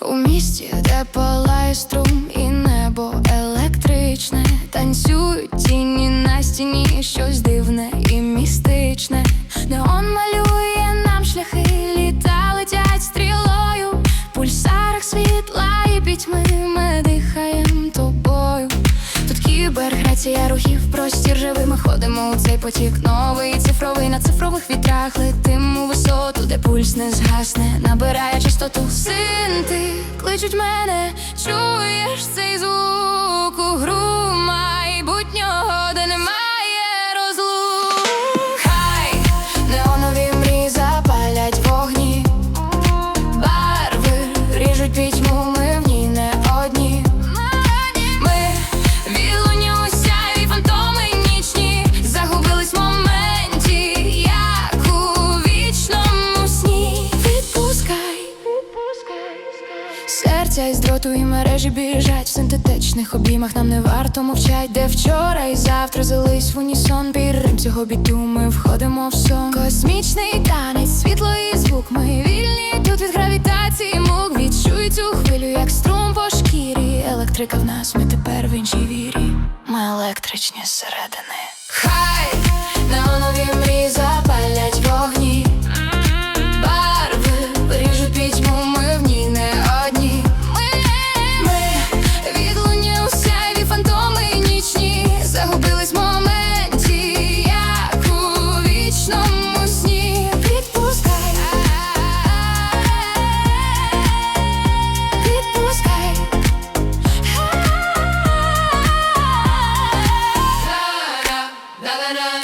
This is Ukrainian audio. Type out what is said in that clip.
У місті, де палає струм і небо електричне, танцюють живий, у цей потік новий цифровий на цифрових вітрах летим у висоту, де пульс не згасне, набирає частоту. Синти кличуть мене, чуєш серця із дроту і мережі біжать в синтетичних обіймах. Нам не варто мовчать, де вчора і завтра злились в унісон. Пір цього біту ми входимо в сон. Космічний танець, світло і звук. Ми вільні тут від гравітації мук. Відчуй цю хвилю, як струм по шкірі. Електрика в нас, ми тепер в іншій вірі. Ми електричні зсередини. Хай